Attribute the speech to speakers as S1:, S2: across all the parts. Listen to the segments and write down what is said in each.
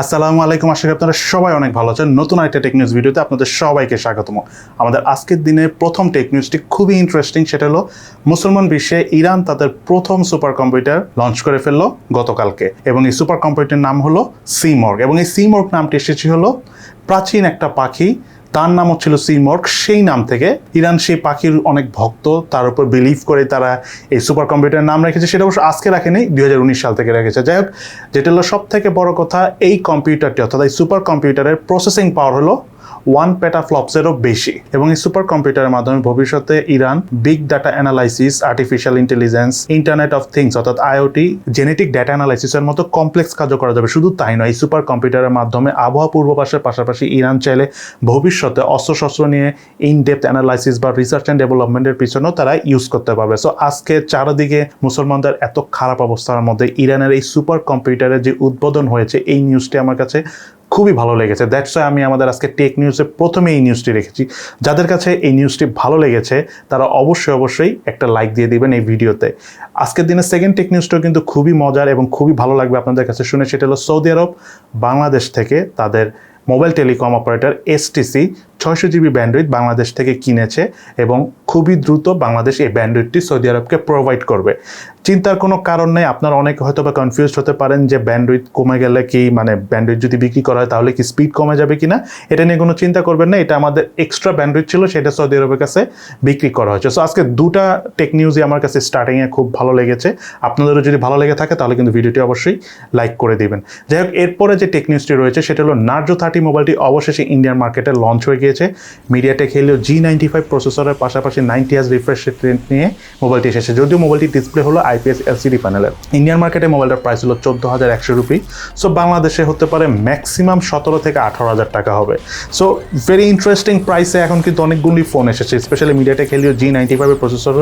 S1: আসসালামু আলাইকুম, আশা করি আপনারা সবাই অনেক ভালো আছেন। নতুন একটা টেক নিউজ ভিডিওতে আপনাদের সবাইকে স্বাগতম। আমাদের আজকের দিনে প্রথম টেক নিউজটি খুবই ইন্টারেস্টিং সেটা হলো মুসলমান বিশ্বে ইরান তাদের প্রথম সুপার কম্পিউটার লঞ্চ করে ফেলল গতকালকে। এবং এই সুপার কম্পিউটার নাম হলো সিমর্গ এবং এই সিমর্গ নামটি এসেছে হলো প্রাচীন একটা পাখি তার নাম হচ্ছিল সিমর্ক সেই নাম থেকে ইরান সেই পাখির অনেক ভক্ত, তার উপর বিলিভ করে তারা এই সুপার কম্পিউটারের নাম রেখেছে। সেটা অবশ্য আজকে রাখেনি, দুই হাজার উনিশ সাল থেকে রেখেছে। যাই হোক, যেটা হলো সব থেকে বড় কথা, এই কম্পিউটারটি অর্থাৎ এই সুপার কম্পিউটারের প্রসেসিং পাওয়ার হলো ওয়ান পেটা ফ্লপসেরও বেশি এবং এই সুপার কম্পিউটারের মাধ্যমে ভবিষ্যতে Iran big data analysis artificial intelligence internet of things অর্থাৎ আইওটি জেনেটিক ডাটা অ্যানালাইসিসের মতো কমপ্লেক্স কাজও করা যাবে। শুধু তাই নয়, এই সুপার কম্পিউটারের মাধ্যমে আবহাওয়া পূর্বাভাসের পাশাপাশি ইরান চাইলে ভবিষ্যতে অস্ত্রশস্ত্র নিয়ে ইন ডেপথ অ্যানালাইসিস বা রিসার্চ অ্যান্ড ডেভেলপমেন্টের পিছনেও তারা ইউজ করতে পারবে। সো আজকে চারদিকে মুসলমানদের এত খারাপ অবস্থার মধ্যে ইরানের এই সুপার কম্পিউটারের যে উদ্বোধন হয়েছে, এই নিউজটি আমার কাছে খুবই ভালো লেগেছে। দ্যাটস আমি আমাদের আজকে টেক নিউজে প্রথমে এই নিউজটি রেখেছি। যাদের কাছে এই নিউজটি ভালো লেগেছে, তারা অবশ্যই অবশ্যই একটা লাইক দিয়ে দিবেন এই ভিডিওতে। আজকের দিনের সেকেন্ড টেক নিউজটাও কিন্তু খুবই মজার এবং খুবই ভালো লাগবে আপনাদের কাছে শুনে। সেটা হলো সৌদি আরব বাংলাদেশ থেকে তাদের মোবাইল টেলিকম অপারেটর এসটিসি ছয়শো জিবি ব্যান্ডউইথ বাংলাদেশ থেকে কিনেছে এবং খুবই দ্রুত বাংলাদেশ এই ব্যান্ডউইথটি সৌদি আরবকে প্রোভাইড করবে। চিন্তার কোনো কারণ নেই, আপনারা অনেকে হয়তো বা কনফিউজ হতে পারেন যে ব্যান্ডউইথ কমে গেলে কি মানে ব্যান্ডউইথ যদি বিক্রি করা হয় তাহলে কি স্পিড কমে যাবে কি না এটা নিয়ে কোনো চিন্তা করবেন না, এটা আমাদের এক্সট্রা ব্যান্ডউইথ ছিল, সেটা সৌদি আরবের কাছে বিক্রি করা হয়েছে। সো আজকে দুটা টেক নিউজই আমার কাছে স্টার্টিংয়ে খুব ভালো লেগেছে। আপনাদেরও যদি ভালো লেগে থাকে তাহলে কিন্তু ভিডিওটি অবশ্যই লাইক করে দিবেন। যাই হোক, এরপরে যে টেক নিউজটি রয়েছে, সেটা হলো নার্জো থার্টি মোবাইলটি অবশেষে ইন্ডিয়ান মার্কেটে লঞ্চ হয়ে গিয়েছে। MediaTek Helio G ninety five প্রসেসরের পাশাপাশি নাইনটি ইয়ার্স রিফ্রেশ রেট নিয়ে মোবাইলটি এসেছে। যদিও মোবাইলটি ডিসপ্লে হলো আইপিএস এলসিডি প্যানেলের ইন্ডিয়ান মার্কেটে মোবাইলটার প্রাইস হলো চোদ্দ হাজার একশো রুপি সো বাংলাদেশে হতে পারে ম্যাক্সিমাম সতেরো থেকে আঠারো হাজার টাকা হবে। সো ভেরি ইন্টারেস্টিং প্রাইসে এখন কিন্তু অনেকগুলি ফোন এসেছে। Specially MediaTek Helio G ninety ফাইভের প্রসেসর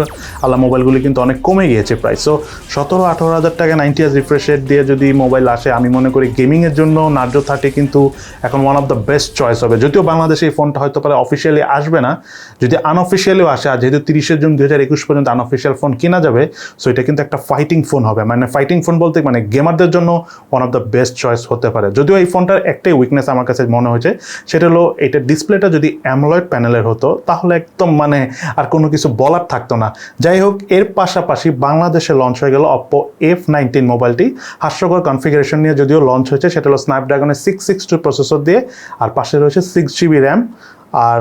S1: আলা মোবাইলগুলি কিন্তু অনেক কমে গিয়েছে প্রাইস সো সতেরো আঠারো হাজার টাকা নাইনটি ইয়ার্স রিফ্রেশ রেট দিয়ে যদি মোবাইল আসে, আমি মনে করি গেমিংয়ের জন্য নার্জো থার্টি কিন্তু এখন one of the best choice হবে। যদিও বাংলাদেশে এই ফোনটা হয়তো পারে অফিসিয়ালি আসবে না। যদি আনঅফিসিয়ালিও আসে, আর যেহেতু তিরিশে জুন দুই হাজার একুশ পর্যন্ত আনঅফিসিয়াল ফোন কেনা যাবে সো এটা কিন্তু একটা ফাইটিং ফোন হবে। মানে ফাইটিং ফোন বলতে মানে গেমারদের জন্য one of the best choice হতে পারে। যদিও এই ফোনটার একটাই উইকনেস আমার কাছে মনে হয়েছে, সেটা হলো এটা ডিসপ্লেটা যদি অ্যামলয়েড প্যানেলের হতো, তাহলে একদম মানে আর কোনো কিছু বলার থাকতো না। যাই হোক, এর পাশাপাশি বাংলাদেশে লঞ্চ হয়ে গেল অপ্পো এফ নাইনটিন মোবাইলটি হাস্যকর কনফিগারেশন নিয়ে যদিও লঞ্চ হয়েছে, সেটা হলো স্ন্যাপড্রাগনের সিক্স সিক্স টু প্রসেসর দিয়ে, আর পাশে রয়েছে সিক্স জিবি র্যাম আর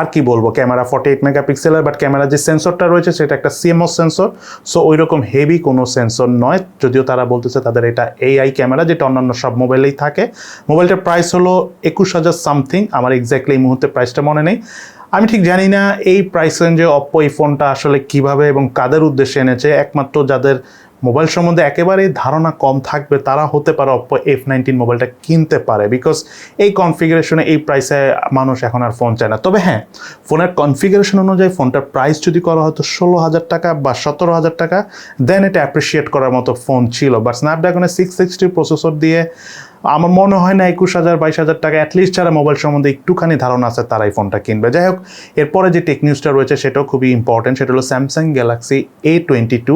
S1: আর কি বলব, ক্যামেরা ফর্টি এইট মেগাপিক্সেলের বাট ক্যামেরার যে সেন্সরটা রয়েছে, সেটা একটা সিএমএস সেন্সর সো ওই রকম হেভি কোনো সেন্সর নয়। যদিও তারা বলতেছে তাদের এটা এআই ক্যামেরা, যেটা অন্যান্য সব মোবাইলেই থাকে। মোবাইলটার প্রাইস হলো একুশ হাজার সামথিং আমার এক্স্যাক্টলি এই মুহূর্তে প্রাইসটা মনে নেই। আমি ঠিক জানি না এই প্রাইস রেঞ্জে অপ্পো এই ফোনটা আসলে কীভাবে এবং কাদের উদ্দেশ্যে এনেছে। একমাত্র যাদের মোবাইল সম্বন্ধে একেবারেই ধারণা কম থাকবে, তারা হতে পারে অপ্পো এফ নাইনটিন মোবাইলটা কিনতে পারে বিকজ এই কনফিগারেশনে এই প্রাইসে মানুষ এখন আর ফোন চায় না। তবে হ্যাঁ ফোনের কনফিগারেশন অনুযায়ী ফোনটার প্রাইস যদি করা হয়তো ষোলো হাজার টাকা বা সতেরো হাজার টাকা দেন এটা অ্যাপ্রিসিয়েট করার মতো ফোন ছিল। বাট স্ন্যাপড্রাগনের সিক্স সিক্সটি প্রসেসর দিয়ে আমার মনে হয় না একুশ হাজার, বাইশ হাজার টাকা অ্যাটলিস্ট যারা মোবাইল সম্বন্ধে একটুখানি ধারণা আছে, তারাই ফোনটা কিনবে। যাই হোক, এরপরে যে টেক নিউজটা রয়েছে, সেটাও খুবই ইম্পর্টেন্ট সেটা হলো Samsung Galaxy A twenty two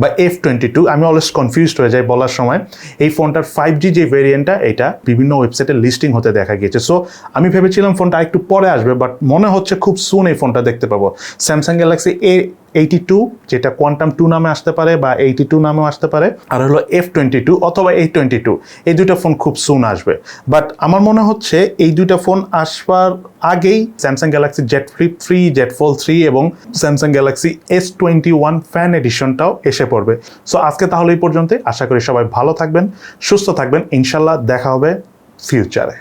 S1: বা এফ টোয়েন্টি টু আমি অলওয়েজ কনফিউজড হয়ে যাই বলার সময়। এই ফোনটার ফাইভ জি যে ভেরিয়েন্টটা এটা বিভিন্ন ওয়েবসাইটে লিস্টিং হতে দেখা গিয়েছে। সো আমি ভেবেছিলাম ফোনটা একটু পরে আসবে বাট মনে হচ্ছে খুব সুন এই ফোনটা দেখতে পাবো। Samsung Galaxy A eighty two যেটা কোয়ান্টাম টু নামে আসতে পারে বা এইটি টু নামেও আসতে পারে, আর হলো এফ টোয়েন্টি টু অথবা এই টোয়েন্টি টু এই দুইটা ফোন খুব সুন আসবে। বাট আমার মনে হচ্ছে এই দুইটা ফোন আসবার আগেই Samsung Galaxy Z flip three Z fold three এবং Samsung Galaxy S twenty one fan এডিশনটাও এসে পড়বে। সো আজকে তাহলে এই পর্যন্ত আশা করি সবাই ভালো থাকবেন, সুস্থ থাকবেন। ইনশাল্লাহ দেখা হবে ফিউচারে